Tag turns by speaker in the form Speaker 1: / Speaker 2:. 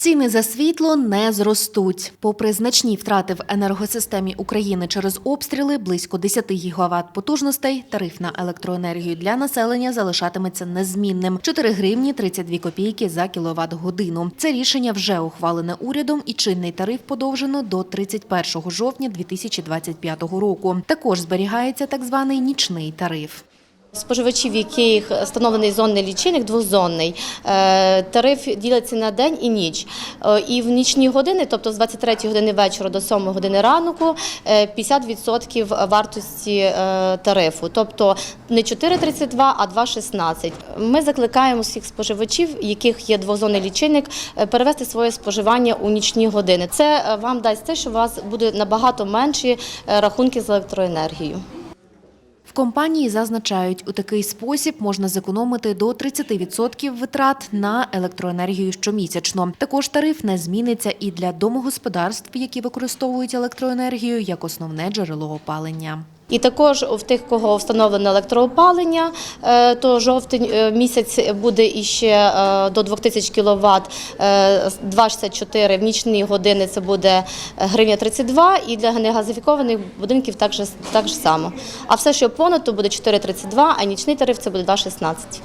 Speaker 1: Ціни за світло не зростуть. Попри значні втрати в енергосистемі України через обстріли, близько 10 гігават потужностей, тариф на електроенергію для населення залишатиметься незмінним – 4 гривні 32 копійки за кіловат годину. Це рішення вже ухвалене урядом і чинний тариф подовжено до 31 жовтня 2025 року. Також зберігається так званий нічний тариф.
Speaker 2: Споживачів, яких встановлений зонний лічильник, двозонний, е, тариф ділиться на день і ніч. Е, І в нічні години, тобто з 23 години вечора до 7 години ранку, е, 50% вартості е, тарифу. Тобто не 4,32, а 2,16. Ми закликаємо всіх споживачів, яких є двозонний лічильник, перевести своє споживання у нічні години. Це вам дасть те, що у вас буде набагато менші рахунки з електроенергією.
Speaker 1: В компанії зазначають, у такий спосіб можна зекономити до 30% витрат на електроенергію щомісячно. Також тариф не зміниться і для домогосподарств, які використовують електроенергію як основне джерело опалення.
Speaker 2: І також в тих, кого встановлено електроопалення, е, то жовтень е, місяць буде іще е, до 2000 кВт, 2,64 в нічні години це буде гривня 32 і для негазифікованих будинків так же, так же само. А все, що понад, то буде 4,32, а нічний тариф це буде 2,16.